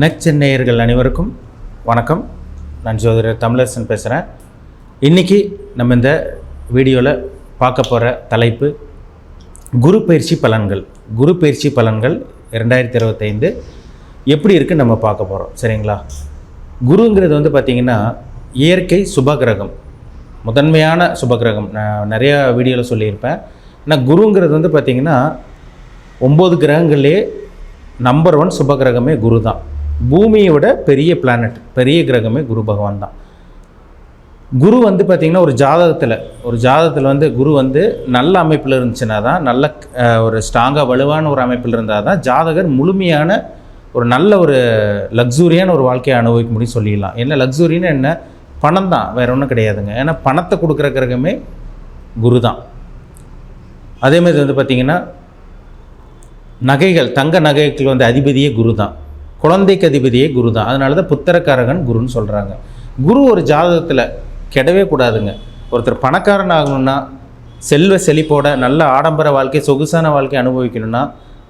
நெச்சென்னையர்கள் அனைவருக்கும் வணக்கம். நான் ஜோதிடர் தமிழரசன் பேசுகிறேன் இன்றைக்கி நம்ம இந்த வீடியோவில் பார்க்க போகிற தலைப்பு குரு பயிற்சி பலன்கள். குரு பயிற்சி பலன்கள் ரெண்டாயிரத்தி இருபத்தைந்து எப்படி இருக்குன்னு நம்ம பார்க்க போகிறோம் சரிங்களா? குருங்கிறது வந்து பார்த்திங்கன்னா இயற்கை சுபகிரகம். முதன்மையான சுபகிரகம். நான் நிறையா வீடியோவில் சொல்லியிருப்பேன். ஆனால் குருங்கிறது வந்து பார்த்திங்கன்னா ஒம்பது கிரகங்கள்லேயே நம்பர் ஒன் சுபகிரகமே குரு தான் பூமியை விட பெரிய பிளானட் பெரிய கிரகமே குரு பகவான் தான். குரு வந்து பார்த்திங்கன்னா ஒரு ஜாதகத்தில் ஒரு ஜாதகத்தில் வந்து குரு வந்து நல்ல அமைப்பில் இருந்துச்சுன்னா தான் நல்ல ஒரு ஸ்ட்ராங்காக வலுவான ஒரு அமைப்பில் இருந்தால் தான் ஜாதகர் முழுமையான ஒரு நல்ல ஒரு லக்ஸூரியான ஒரு வாழ்க்கையை அனுபவிக்க முடியும் சொல்லிடலாம். என்ன லக்ஸூரின்னு என்ன? பணம் தான் வேற ஒன்றும் கிடையாதுங்க. ஏன்னா பணத்தை கொடுக்குற கிரகமே குரு தான். அதே மாதிரி வந்து பார்த்திங்கன்னா நகைகள் தங்க நகைகள் வந்து அதிபதியே குரு தான். குழந்தைக்கு அதிபதியே குரு தான் அதனால தான் புத்திரக்காரகன் குருன்னு சொல்கிறாங்க குரு ஒரு ஜாதகத்தில் கெடவே கூடாதுங்க. ஒருத்தர் பணக்காரன் ஆகணும்னா செல்வ செழிப்போட நல்ல ஆடம்பர வாழ்க்கை சொகுசான வாழ்க்கை அனுபவிக்கணும்னா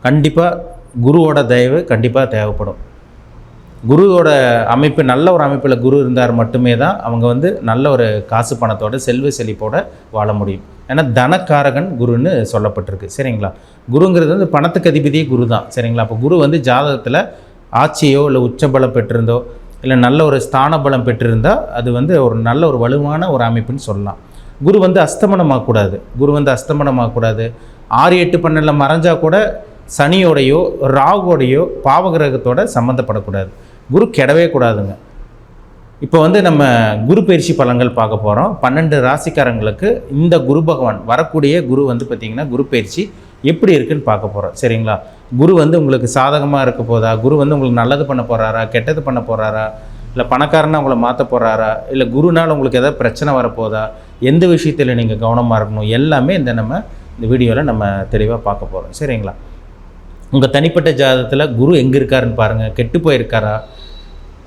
கண்டிப்பாக குருவோட தயவு கண்டிப்பாக தேவைப்படும். குருவோட அமைப்பு நல்ல ஒரு அமைப்பில் குரு இருந்தார் மட்டுமே தான் அவங்க வந்து நல்ல ஒரு காசு பணத்தோட செல்வ செழிப்போட வாழ முடியும். ஏன்னா தனக்காரகன் குருன்னு சொல்லப்பட்டிருக்கு. சரிங்களா? குருங்கிறது வந்து பணத்துக்கு அதிபதியே குரு தான் சரிங்களா? அப்போ குரு வந்து ஜாதகத்தில் ஆட்சியோ இல்லை உச்சபலம் பெற்றிருந்தோ இல்லை நல்ல ஒரு ஸ்தான பலம் பெற்றிருந்தால் அது வந்து ஒரு நல்ல ஒரு வலுவான ஒரு அமைப்புன்னு சொல்லலாம். குரு வந்து அஸ்தமனமாகக்கூடாது குரு வந்து அஸ்தமனமாகக்கூடாது ஆறு எட்டு பன்னெண்டில் மறைஞ்சால் கூட சனியோடையோ ராகுவோடையோ பாவகிரகத்தோட சம்மந்தப்படக்கூடாது குரு கெடவே கூடாதுங்க. இப்போ வந்து நம்ம குரு பயிற்சி பலன்கள் பார்க்க போகிறோம் பன்னெண்டு ராசிக்காரங்களுக்கு இந்த குரு பகவான் வரக்கூடிய குரு வந்து பார்த்திங்கன்னா குரு பயிற்சி எப்படி இருக்குன்னு பார்க்க போகிறோம் சரிங்களா? குரு வந்து உங்களுக்கு சாதகமாக இருக்க போதா? குரு வந்து உங்களுக்கு நல்லது பண்ண போகிறாரா கெட்டது பண்ண போகிறாரா இல்லை பணக்காரனா உங்களை மாற்ற போகிறாரா இல்லை குருனால் உங்களுக்கு எதாவது பிரச்சனை வரப்போதா எந்த விஷயத்தில் நீங்கள் கவனமாக இருக்கணும்? எல்லாமே இந்த நம்ம இந்த வீடியோவில் நம்ம தெளிவாக பார்க்க போகிறோம் சரிங்களா? உங்கள் தனிப்பட்ட ஜாதகத்தில் குரு எங்கே இருக்காருன்னு பாருங்கள் கெட்டு போயிருக்காரா?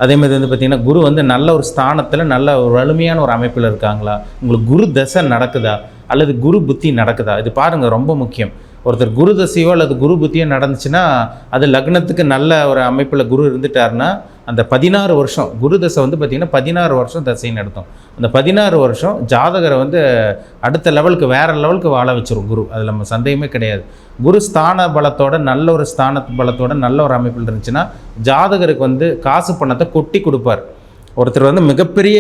அதே மாதிரி வந்து பார்த்திங்கன்னா குரு வந்து நல்ல ஒரு ஸ்தானத்தில் நல்ல ஒரு வலிமையான ஒரு அமைப்பில் இருக்காங்களா? உங்களுக்கு குரு தசை நடக்குதா? அல்லது குரு புத்தி நடக்குதா? இது பாருங்கள் ரொம்ப முக்கியம். ஒருத்தர் குரு தசையோ அல்லது குரு புத்தியோ நடந்துச்சுன்னா அது லக்னத்துக்கு நல்ல ஒரு அமைப்பில் குரு இருந்துட்டாருன்னா அந்த பதினாறு வருஷம் குரு தசை வந்து பார்த்திங்கன்னா பதினாறு வருஷம் தசை நடத்தும் அந்த பதினாறு வருஷம் ஜாதகரை வந்து அடுத்த லெவலுக்கு வேறு லெவலுக்கு வாழ வச்சிரும் குரு. அதில் நம்ம சந்தேகமே கிடையாது. குரு ஸ்தான பலத்தோட நல்ல ஒரு ஸ்தான பலத்தோட நல்ல ஒரு அமைப்பில் இருந்துச்சுன்னா ஜாதகருக்கு வந்து காசு பணத்தை கொட்டி கொடுப்பார். ஒருத்தர் வந்து மிகப்பெரிய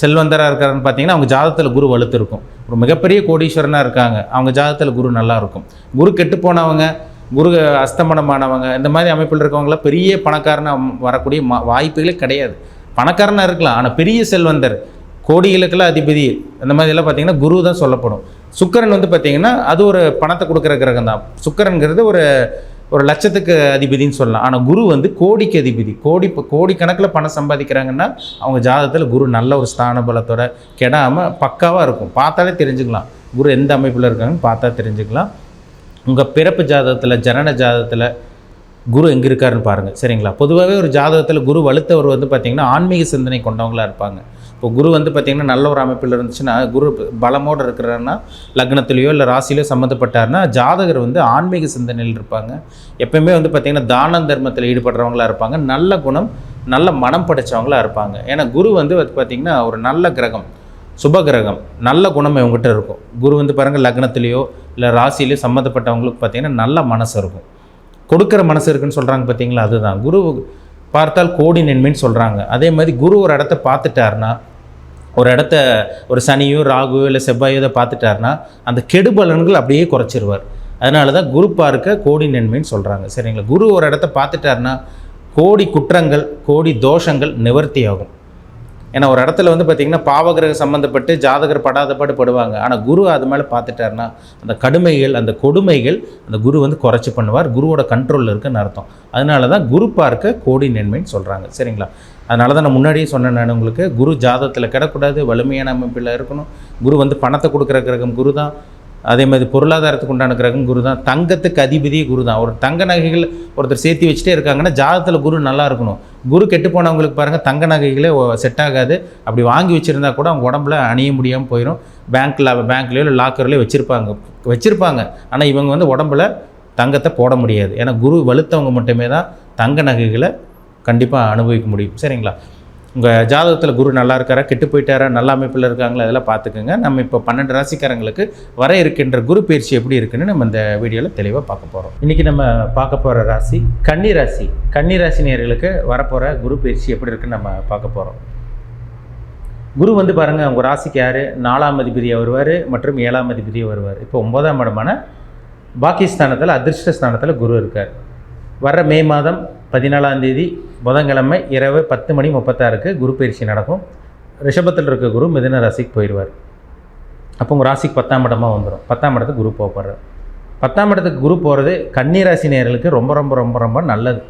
செல்வந்தராக இருக்காருன்னு பார்த்தீங்கன்னா அவங்க ஜாதகத்தில் குரு வலுத்து இருக்கும். ஒரு மிகப்பெரிய கோடீஸ்வரனாக இருக்காங்க. அவங்க ஜாதகத்தில் குரு நல்லா இருக்கும். குரு கெட்டு போனவங்க குரு அஸ்தமனமானவங்க இந்த மாதிரி அமைப்பில் இருக்கவங்களாம் பெரிய பணக்காரனாக வரக்கூடிய மா வாய்ப்புகளே கிடையாது. பணக்காரனாக இருக்கலாம். ஆனால் பெரிய செல்வந்தர் கோடிகளுக்கெல்லாம் அதிபதி அந்த மாதிரி எல்லாம் பார்த்தீங்கன்னா குரு தான் சொல்லப்படும். சுக்கரன் வந்து பார்த்தீங்கன்னா அது ஒரு பணத்தை கொடுக்குற கிரகம் தான் சுக்கரன்கிறது ஒரு ஒரு லட்சத்துக்கு அதிபதின்னு சொல்லலாம். ஆனால் குரு வந்து கோடிக்கு அதிபதி. கோடி கோடிக்கணக்கில் பணம் சம்பாதிக்கிறாங்கன்னா அவங்க ஜாதகத்தில் குரு நல்ல ஒரு ஸ்தான பலத்தோட கெடாமல் பக்காவாக இருக்கும். பார்த்தாலே தெரிஞ்சுக்கலாம். குரு எந்த அமைப்பில் இருக்காங்கன்னு பார்த்தா தெரிஞ்சுக்கலாம். உங்கள் பிறப்பு ஜாதகத்தில் ஜனன ஜாதகத்தில் குரு எங்கே இருக்காருன்னு பாருங்கள் சரிங்களா? பொதுவாகவே ஒரு ஜாதகத்தில் குரு வலுத்தவர் வந்து பார்த்திங்கன்னா ஆன்மீக சிந்தனை கொண்டவங்களா இருப்பாங்க. இப்போ குரு வந்து பார்த்திங்கன்னா நல்ல ஒரு அமைப்பில் இருந்துச்சுன்னா குரு பலமோடு இருக்கிறாருன்னா லக்னத்துலேயோ இல்லை ராசிலையோ சம்மந்தப்பட்டாருன்னா ஜாதகர் வந்து ஆன்மீக சிந்தனையில் இருப்பாங்க. எப்பயுமே வந்து பார்த்திங்கன்னா தான தர்மத்தில் ஈடுபடுறவங்களா இருப்பாங்க. நல்ல குணம் நல்ல மனம் படைச்சவங்களா இருப்பாங்க. ஏன்னா குரு வந்து பார்த்திங்கன்னா ஒரு நல்ல கிரகம் சுப கிரகம் நல்ல குணம் இவங்ககிட்ட இருக்கும். குரு வந்து பாருங்கள் லக்னத்துலேயோ இல்லை ராசிலேயோ சம்மந்தப்பட்டவங்களுக்கு பார்த்திங்கன்னா நல்ல மனசு இருக்கும். கொடுக்குற மனசு இருக்குன்னு சொல்கிறாங்க பார்த்தீங்களா அதுதான். குரு பார்த்தால் கோடி நன்மைன்னு சொல்கிறாங்க அதே மாதிரி குரு ஒரு இடத்த பார்த்துட்டாருன்னா ஒரு இடத்த ஒரு சனியோ ராகுவோ இல்லை செவ்வாயோ இதை பார்த்துட்டாருன்னா அந்த கெடுபலன்கள் அப்படியே குறைச்சிருவார். அதனால தான் குரு பார்க்க கோடி நன்மைன்னு சொல்கிறாங்க சரிங்களா? குரு ஒரு இடத்த பார்த்துட்டாருன்னா கோடி குற்றங்கள் கோடி தோஷங்கள் நிவர்த்தி ஆகும் ஏன்னா ஒரு இடத்துல வந்து பார்த்திங்கன்னா பாவகிரக சம்மந்தப்பட்டு ஜாதகர் படாத பாடு படுவாங்க. ஆனால் குரு அது மேலே பார்த்துட்டாருன்னா அந்த கடுமைகள் அந்த கொடுமைகள் அந்த குரு வந்து குறைச்சி பண்ணுவார். குருவோட கண்ட்ரோலில் இருக்குன்னு அர்த்தம். அதனால தான் குரு பார்க்க கோடி நன்மைன்னு சொல்கிறாங்க சரிங்களா? அதனால தான் நான் முன்னாடியே சொன்னேன் நான் உங்களுக்கு. குரு ஜாதகத்தில் கிடக்கூடாது வலிமையான அமைப்பில் இருக்கணும். குரு வந்து பணத்தை கொடுக்குற கிரகம் குரு தான் அதே மாதிரி பொருளாதாரத்துக்கு உண்டான கிரகம் குரு தான் தங்கத்துக்கு அதிபதியே குரு தான் ஒரு தங்க நகைகள் ஒருத்தர் சேர்த்து வச்சுட்டே இருக்காங்கன்னா ஜாதத்தில் குரு நல்லா இருக்கணும். குரு கெட்டு போனவங்களுக்கு பாருங்கள் தங்க நகைகளே செட் ஆகாது. அப்படி வாங்கி வச்சுருந்தா கூட அவங்க உடம்புல அணிய முடியாமல் போயிடும் பேங்க்கில் பேங்க்லேயோ இல்லை லாக்கர்லேயோ வச்சுருப்பாங்க. வச்சுருப்பாங்க. ஆனால் இவங்க வந்து உடம்புல தங்கத்தை போட முடியாது. ஏன்னா குரு வலுத்தவங்க மட்டுமே தான் தங்க நகைகளை கண்டிப்பாக அனுபவிக்க முடியும். சரிங்களா? உங்கள் ஜாதகத்தில் குரு நல்லா இருக்காரா? கெட்டு போயிட்டாரா? நல்ல அமைப்பில் இருக்காங்களா? அதெல்லாம் பார்த்துக்குங்க. நம்ம இப்போ பன்னெண்டு ராசிக்காரங்களுக்கு வர இருக்கின்ற குரு பயிற்சி எப்படி இருக்குன்னு நம்ம இந்த வீடியோவில் தெளிவாக பார்க்க போகிறோம் இன்றைக்கி நம்ம பார்க்க போகிற ராசி கன்னி ராசி. கன்னி ராசி நேர்களுக்கு வரப்போகிற குரு பயிற்சி எப்படி இருக்குன்னு நம்ம பார்க்க போகிறோம் குரு வந்து பாருங்கள் உங்கள் ராசிக்கு யார்? நாலாம் அதிபதியாக வருவார் மற்றும் ஏழாம் அதிபதியாக வருவார். இப்போ ஒன்பதாம் இடமான பாகிஸ்தானத்தில் அதிர்ஷ்ட ஸ்தானத்தில் குரு இருக்கார். வர்ற மே மாதம் பதினாலாம் தேதி புதன்கிழமை இரவு பத்து மணி முப்பத்தாறுக்கு குரு பயிற்சி நடக்கும். ரிஷபத்தில் இருக்க குரு மிதன ராசிக்கு போயிடுவார். அப்போ உங்கள் ராசிக்கு பத்தாம் இடமாக வந்துடும் பத்தாம் இடத்துக்கு குரு போக போகிறார் பத்தாம் இடத்துக்கு குரு போகிறது கன்னிராசி நேர்களுக்கு ரொம்ப ரொம்ப ரொம்ப ரொம்ப நல்லது.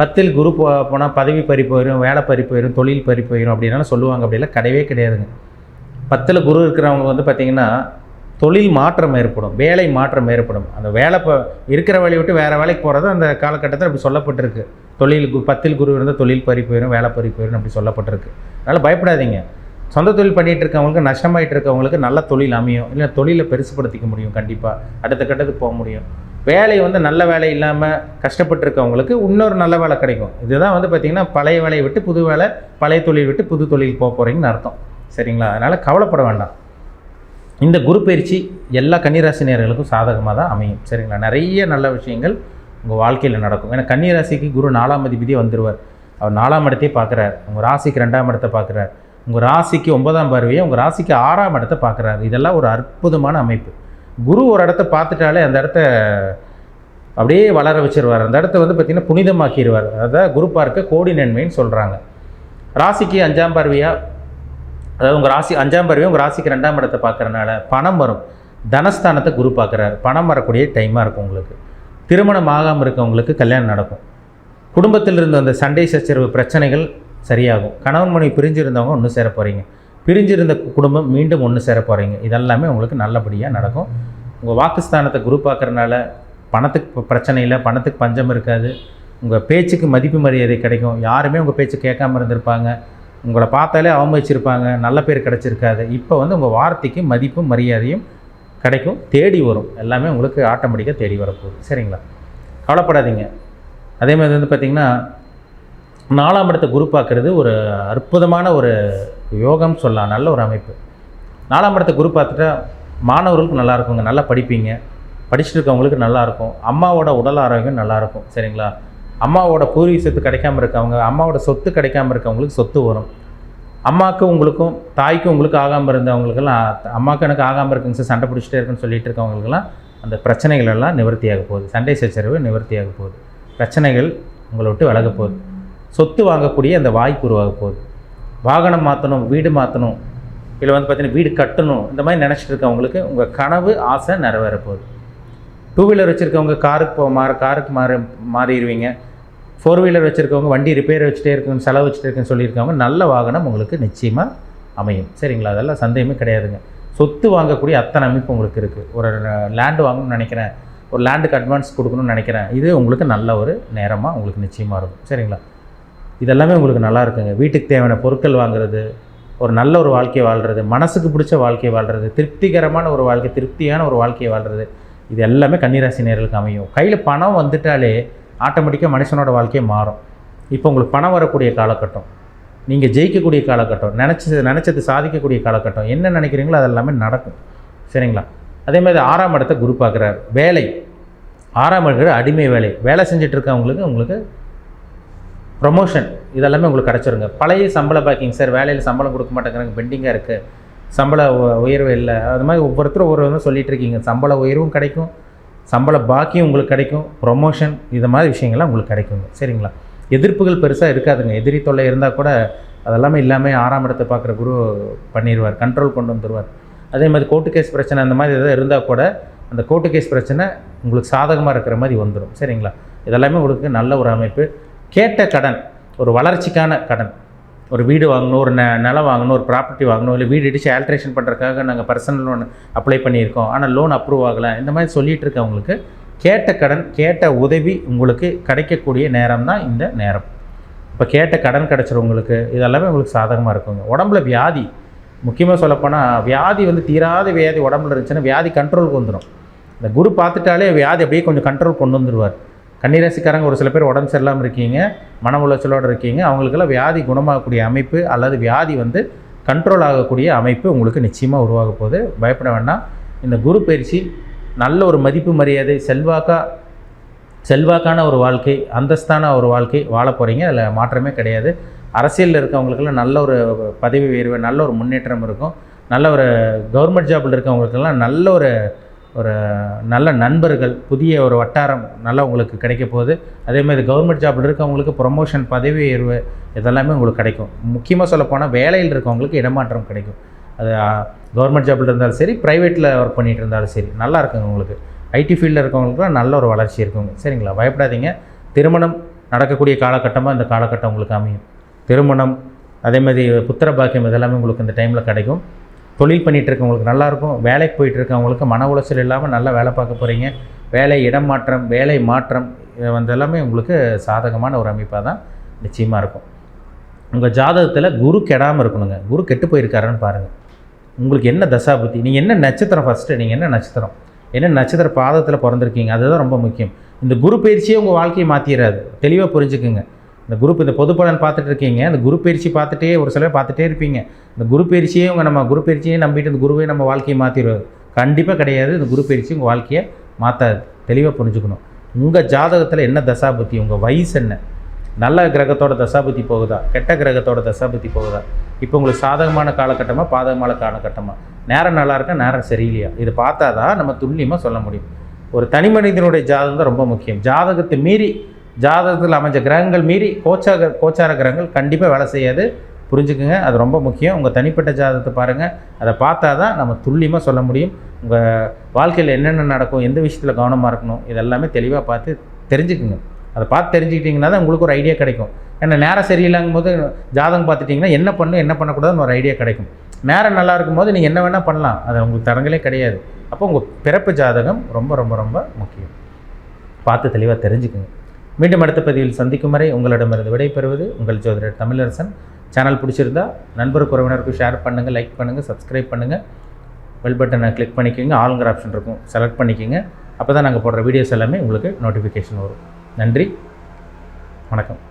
பத்தில் குரு போ போனால் பதவி பறி போயிடும் வேலை பறி போயிடும் தொழில் பறி போயிடும் அப்படின்னாலும் சொல்லுவாங்க. அப்படிலாம் கிடையவே கிடையாதுங்க. பத்தில் குரு இருக்கிறவங்க வந்து பார்த்திங்கன்னா தொழில் மாற்றம் ஏற்படும் வேலை மாற்றம் ஏற்படும். அந்த வேலை இப்போ இருக்கிற வேலையை விட்டு வேறு வேலைக்கு போகிறது அந்த காலகட்டத்தில் அப்படி சொல்லப்பட்டிருக்கு. தொழில் கு பத்தில் குரு இருந்தால் தொழில் பறி போயிடும் வேலை பறி போயிடும் அப்படி சொல்லப்பட்டிருக்கு. அதனால் பயப்படாதீங்க. சொந்த தொழில் பண்ணிகிட்டு இருக்கவங்களுக்கு நஷ்டமாயிட்டு இருக்கவங்களுக்கு நல்ல தொழில் அமையும். இல்லை தொழிலை பெருசுப்படுத்திக்க முடியும் கண்டிப்பாக அடுத்த கட்டத்துக்கு போக முடியும். வேலை வந்து நல்ல வேலை இல்லாமல் கஷ்டப்பட்டு இருக்கவங்களுக்கு இன்னொரு நல்ல வேலை கிடைக்கும். இதுதான் வந்து பார்த்திங்கன்னா பழைய வேலையை விட்டு புது வேலை பழைய தொழில் விட்டு புது தொழில் போக போகிறீங்கன்னு அர்த்தம். சரிங்களா? அதனால் கவலைப்பட வேண்டாம். இந்த குரு பயிற்சி எல்லா கன்னிராசினியர்களுக்கும் சாதகமாக தான் அமையும். சரிங்களா? நிறைய நல்ல விஷயங்கள் உங்கள் வாழ்க்கையில் நடக்கும். ஏன்னா கன்னிராசிக்கு குரு நாலாம் அதிபதியே வந்துடுவார் அவர் நாலாம் இடத்தையே பார்க்குறார். உங்கள் ராசிக்கு ரெண்டாம் இடத்தை பார்க்குறார். உங்கள் ராசிக்கு ஒன்பதாம் பார்வையை உங்கள் ராசிக்கு ஆறாம் இடத்தை பார்க்குறாரு. இதெல்லாம் ஒரு அற்புதமான அமைப்பு. குரு ஒரு இடத்த பார்த்துட்டாலே அந்த இடத்த அப்படியே வளர வச்சிருவார். அந்த இடத்த வந்து பார்த்திங்கன்னா புனிதமாக்கிடுவார் அதாவது குரு பார்க்க கோடி நன்மைன்னு சொல்கிறாங்க ராசிக்கு அஞ்சாம் பார்வையாக அதாவது உங்கள் ராசி அஞ்சாம் பார்வையும் உங்கள் ராசிக்கு ரெண்டாம் இடத்தை பார்க்குறனால பணம் வரும். தனஸ்தானத்தை குரு பார்க்குறாரு. பணம் வரக்கூடிய டைமாக இருக்கும் உங்களுக்கு. திருமணம் ஆகாமல் இருக்கவங்களுக்கு கல்யாணம் நடக்கும். குடும்பத்தில் இருந்த அந்த சண்டை சச்சரவு பிரச்சனைகள் சரியாகும். கணவன் மனைவி பிரிஞ்சிருந்தவங்க ஒன்று சேர போகிறீங்க பிரிஞ்சிருந்த குடும்பம் மீண்டும் ஒன்று சேர போகிறீங்க இதெல்லாமே உங்களுக்கு நல்லபடியாக நடக்கும். உங்கள் வாக்குஸ்தானத்தை குரு பார்க்குறனால பணத்துக்கு பிரச்சனை இல்லை. பணத்துக்கு பஞ்சம் இருக்காது. உங்கள் பேச்சுக்கு மதிப்பு மரியாதை கிடைக்கும். யாருமே உங்கள் பேச்சு கேட்காம இருந்திருப்பாங்க. உங்களை பார்த்தாலே அவமதிச்சிருப்பாங்க நல்ல பேர் கிடச்சிருக்காது. இப்போ வந்து உங்கள் வார்த்தைக்கு மதிப்பும் மரியாதையும் கிடைக்கும் தேடி வரும். எல்லாமே உங்களுக்கு ஆட்டோமேட்டிக்காக தேடி வரப்போகுது. சரிங்களா? கவலைப்படாதீங்க. அதே மாதிரி வந்து பார்த்திங்கன்னா நாலாம் இடத்தை குரு பார்க்குறது ஒரு அற்புதமான ஒரு யோகம் சொல்லலாம். நல்ல ஒரு அமைப்பு. நாலாம் இடத்தை குரு பார்த்துட்டா மாணவர்களுக்கு நல்லா இருக்குங்க. நல்லா படிப்பீங்க. படிச்சுட்டு இருக்கவங்களுக்கு நல்லாயிருக்கும் அம்மாவோட உடல் ஆரோக்கியம் நல்லாயிருக்கும் சரிங்களா? அம்மாவோட பூர்வீக சொத்து கிடைக்காம இருக்கவங்க அம்மாவோட சொத்து கிடைக்காம இருக்கவங்களுக்கு சொத்து வரும். அம்மாவுக்கும் உங்களுக்கும் தாய்க்கும் உங்களுக்கு ஆகாமல் இருந்தவங்களுக்கெல்லாம் அம்மாவுக்கு எனக்கு ஆகாமல் இருக்குங்க சார் சண்டை பிடிச்சிட்டே இருக்குன்னு சொல்லிட்டு இருக்கவங்களுக்கெல்லாம் அந்த பிரச்சனைகள் எல்லாம் நிவர்த்தியாக போகுது. சண்டை சச்சரவு நிவர்த்தியாக போகுது. பிரச்சனைகள் உங்களை விட்டு விலக போகுது. சொத்து வாங்கக்கூடிய அந்த வாய்ப்பு உருவாக போகுது. வாகனம் மாற்றணும் வீடு மாற்றணும் இல்லை வந்து பார்த்திங்கன்னா வீடு கட்டணும் இந்த மாதிரி நினச்சிட்டு இருக்கவங்களுக்கு உங்கள் கனவு ஆசை நிறைவேற போகுது. டூ வீலர் வச்சுருக்கவங்க காருக்கு போ மாற காருக்கு மாற மாறிடுவீங்க. ஃபோர் வீலர் வச்சுருக்கவங்க வண்டி ரிப்பேர் வச்சுட்டே இருக்குன்னு செலவு வச்சுட்டே இருக்குன்னு சொல்லியிருக்கவங்க நல்ல வாகனம் உங்களுக்கு நிச்சயமாக அமையும். சரிங்களா? அதெல்லாம் சந்தேகமே கிடையாதுங்க. சொத்து வாங்கக்கூடிய அத்தனை அமைப்பு உங்களுக்கு இருக்குது ஒரு லேண்டு வாங்கணும்னு நினைக்கிறேன். ஒரு லேண்டுக்கு அட்வான்ஸ் கொடுக்கணும்னு நினைக்கிறேன். இது உங்களுக்கு நல்ல ஒரு நேரமாக உங்களுக்கு நிச்சயமாக இருக்கும். சரிங்களா? இதெல்லாமே உங்களுக்கு நல்லா இருக்குங்க. வீட்டுக்கு தேவையான பொருட்கள் வாங்குறது ஒரு நல்ல ஒரு வாழ்க்கையை வாழ்கிறது மனசுக்கு பிடிச்ச வாழ்க்கையை வாழ்கிறது திருப்திகரமான ஒரு வாழ்க்கை திருப்தியான ஒரு வாழ்க்கையை வாழ்கிறது இது எல்லாமே கன்னிராசி நேர்களுக்கு அமையும். கையில் பணம் வந்துட்டாலே ஆட்டோமேட்டிக்காக மனுஷனோட வாழ்க்கையை மாறும். இப்போ உங்களுக்கு பணம் வரக்கூடிய காலகட்டம் நீங்கள் ஜெயிக்கக்கூடிய காலகட்டம் நினச்சது நினச்சது சாதிக்கக்கூடிய காலகட்டம் என்ன நினைக்கிறீங்களோ அது எல்லாமே நடக்கும். சரிங்களா? அதே மாதிரி ஆறாம் இடத்தை குரு பார்க்குறாரு. வேலை. ஆறாம் இடத்துல அடிமை வேலை. வேலை செஞ்சுட்டு இருக்கவங்களுக்கு உங்களுக்கு ப்ரொமோஷன் இதெல்லாமே உங்களுக்கு கிடச்சிருங்க. பழைய சம்பள பார்க்கிங்க சார் வேலையில் சம்பளம் கொடுக்க மாட்டேங்கிறாங்க பெண்டிங்காக இருக்குது சம்பள உயர்வு இல்லை. அது மாதிரி ஒவ்வொருத்தரும் ஒவ்வொரு வந்து சொல்லிட்டு இருக்கீங்க. சம்பள உயர்வும் கிடைக்கும். சம்பள பாக்கியும் உங்களுக்கு கிடைக்கும். ப்ரொமோஷன் இது மாதிரி விஷயங்கள்லாம் உங்களுக்கு கிடைக்குங்க. சரிங்களா? எதிர்ப்புகள் பெருசாக இருக்காதுங்க. எதிரி தொல்லை இருந்தால் கூட அதெல்லாமே இல்லாமல் ஆறாம் இடத்தை பார்க்குற குரு பண்ணிடுவார் கண்ட்ரோல் கொண்டு வந்துடுவார் அதே மாதிரி கோர்ட்டு கேஸ் பிரச்சனை அந்த மாதிரி எதாவது இருந்தால் கூட அந்த கோர்ட்டு கேஸ் பிரச்சனை உங்களுக்கு சாதகமாக இருக்கிற மாதிரி வந்துடும் சரிங்களா? இதெல்லாமே உங்களுக்கு நல்ல ஒரு அமைப்பு. கேட்ட கடன் ஒரு வளர்ச்சிக்கான கடன். ஒரு வீடு வாங்கணும் ஒரு ந நிலம் வாங்கணும் ஒரு ப்ராப்பர்ட்டி வாங்கணும் இல்லை வீடு இடித்து ஆல்ட்ரேஷன் பண்ணுறதுக்காக நாங்கள் பர்சனல் லோன் அப்ளை பண்ணியிருக்கோம். ஆனால் லோன் அப்ரூவ் ஆகலை. இந்த மாதிரி சொல்லிட்டு இருக்கவங்களுக்கு கேட்ட கடன் கேட்ட உதவி உங்களுக்கு கிடைக்கக்கூடிய நேரம் தான் இந்த நேரம். இப்போ கேட்ட கடன் கிடச்சிருவங்களுக்கு இதெல்லாமே உங்களுக்கு சாதகமாக இருக்குங்க. உடம்புல வியாதி முக்கியமாக சொல்லப்போனால் வியாதி வந்து தீராத வியாதி உடம்புல இருந்துச்சுன்னா வியாதி கண்ட்ரோலுக்கு வந்துடும் இந்த குரு பார்த்துட்டாலே வியாதி அப்படியே கொஞ்சம் கண்ட்ரோல் கொண்டு வந்துடுவார் கன்னிராசிக்காரங்க ஒரு சில பேர் உடம்பு சரியில்லாமல் இருக்கீங்க மன உளைச்சலோடு இருக்கீங்க அவங்களுக்கெல்லாம் வியாதி குணமாகக்கூடிய அமைப்பு அல்லது வியாதி வந்து கண்ட்ரோல் ஆகக்கூடிய அமைப்பு உங்களுக்கு நிச்சயமாக உருவாக போகுது. பயப்பட வேண்டாம். இந்த குரு பயிற்சி நல்ல ஒரு மதிப்பு மரியாதை செல்வாக்கா செல்வாக்கான ஒரு வாழ்க்கை அந்தஸ்தான ஒரு வாழ்க்கை வாழ போகிறீங்க அதில் மாற்றமே கிடையாது. அரசியலில் இருக்கவங்களுக்கெல்லாம் நல்ல ஒரு பதவி உயர்வு நல்ல ஒரு முன்னேற்றம் இருக்கும். நல்ல ஒரு கவர்மெண்ட் ஜாபில் இருக்கவங்களுக்கெல்லாம் நல்ல ஒரு ஒரு நல்ல நண்பர்கள் புதிய ஒரு வட்டாரம் நல்லா உங்களுக்கு கிடைக்க போகுது. அதேமாதிரி கவர்மெண்ட் ஜாப்பில் இருக்கவங்களுக்கு ப்ரொமோஷன் பதவி உயர்வு இதெல்லாமே உங்களுக்கு கிடைக்கும். முக்கியமாக சொல்லப்போனால் வேலையில் இருக்கவங்களுக்கு இடமாற்றம் கிடைக்கும். அது கவர்மெண்ட் ஜாப்பில் இருந்தாலும் சரி ப்ரைவேட்டில் ஒர்க் பண்ணிகிட்டு இருந்தாலும் சரி நல்லா இருக்குங்க உங்களுக்கு. ஐடி ஃபீல்டில் இருக்கவங்களுக்குலாம் நல்ல ஒரு வளர்ச்சி இருக்குங்க. சரிங்களா? பயப்படாதீங்க. திருமணம் நடக்கக்கூடிய காலகட்டமாக இந்த காலகட்டம் உங்களுக்கு அமையும். திருமணம் அதேமாதிரி புத்திர பாக்கியம் இதெல்லாமே உங்களுக்கு இந்த டைமில் கிடைக்கும். தொழில் பண்ணிகிட்டு இருக்கவங்களுக்கு நல்லாயிருக்கும். வேலைக்கு போயிட்டு இருக்கவங்களுக்கு மன உளைச்சல் இல்லாமல் நல்லா வேலை பார்க்க போகிறீங்க வேலை இடம் மாற்றம் வேலை மாற்றம் வந்து எல்லாமே உங்களுக்கு சாதகமான ஒரு அமைப்பாக தான் நிச்சயமாக இருக்கும். உங்கள் ஜாதகத்தில் குரு கெடாமல் இருக்கணுங்க. குரு கெட்டு போயிருக்காருன்னு பாருங்கள் உங்களுக்கு என்ன தசாபுத்தி நீங்கள் என்ன நட்சத்திரம் ஃபஸ்ட்டு நீங்கள் என்ன நட்சத்திரம்? என்ன நட்சத்திர பாதத்தில் பிறந்திருக்கீங்க? அதுதான் ரொம்ப முக்கியம். இந்த குரு பயிற்சியே உங்கள் வாழ்க்கையை மாற்றிடாது தெளிவாக புரிஞ்சுக்குங்க. இந்த குரூப் இந்த பொது பலன் பார்த்துட்டு இருக்கீங்க. இந்த குரு பயிற்சி பார்த்துட்டே ஒரு சிலர் பார்த்துட்டே இருப்பீங்க. இந்த குரு பயிற்சியே உங்கள் நம்ம குரு பயிற்சியே நம்பிட்டு இந்த குருவே நம்ம வாழ்க்கையை மாற்றிடுவது கண்டிப்பாக கிடையாது. இந்த குரு பயிற்சி உங்கள் வாழ்க்கையை மாற்றாது தெளிவாக புரிஞ்சுக்கணும். உங்கள் ஜாதகத்தில் என்ன தசாபுத்தி உங்கள் வயசு என்ன? நல்ல கிரகத்தோட தசாபுத்தி போகுதா? கெட்ட கிரகத்தோட தசாபுத்தி போகுதா? இப்போ உங்களுக்கு சாதகமான காலகட்டமாக பாதகமான காலகட்டமாக நேரம் நல்லா இருக்கா? நேரம் சரியில்லையா? இது பார்த்தா தான் நம்ம துல்லியமாக சொல்ல முடியும். ஒரு தனி மனிதனுடைய ஜாதகம் தான் ரொம்ப முக்கியம். ஜாதகத்தை மீறி ஜாதகத்தில் அமைஞ்ச கிரகங்கள் மீறி கோச்சாக கோச்சார கிரகங்கள் கண்டிப்பாக வேலை செய்யாது. புரிஞ்சுக்குங்க. அது ரொம்ப முக்கியம். உங்கள் தனிப்பட்ட ஜாதகத்தை பாருங்கள் அதை பார்த்தா தான் நம்ம துல்லியமாக சொல்ல முடியும். உங்கள் வாழ்க்கையில் என்னென்ன நடக்கும் எந்த விஷயத்தில் கவனமாக இருக்கணும் இதெல்லாமே தெளிவாக பார்த்து தெரிஞ்சுக்குங்க. அதை பார்த்து தெரிஞ்சுக்கிட்டிங்கன்னா தான் உங்களுக்கு ஒரு ஐடியா கிடைக்கும். ஏன்னா நேரம் சரியில்லாங்கும் போது ஜாதகம் பார்த்துட்டிங்கன்னா என்ன பண்ணணும் என்ன பண்ணக்கூடாதுன்னு ஒரு ஐடியா கிடைக்கும். நேரம் நல்லா இருக்கும்போது நீங்கள் என்ன வேணால் பண்ணலாம். அது உங்களுக்கு தரங்களே கிடையாது. அப்போ உங்கள் பிறப்பு ஜாதகம் ரொம்ப ரொம்ப ரொம்ப முக்கியம். பார்த்து தெளிவாக தெரிஞ்சுக்குங்க. மீண்டும் அடுத்த பதிவில் சந்திக்கும் வரை உங்களிடமிருந்து விடைபெறுவது உங்கள் ஜோதிடர் தமிழரசன். சேனல் பிடிச்சிருந்தா நண்பருக்கு உறவினருக்கு ஷேர் பண்ணுங்கள் லைக் பண்ணுங்கள் சப்ஸ்கிரைப் பண்ணுங்கள் பெல் பட்டனை கிளிக் பண்ணிக்கோங்க ஆளுங்கிற ஆப்ஷன் இருக்கும். செலக்ட் பண்ணிக்கோங்க. அப்போ தான் நாங்கள் போடுற வீடியோஸ் எல்லாமே உங்களுக்கு நோட்டிஃபிகேஷன் வரும். நன்றி வணக்கம்.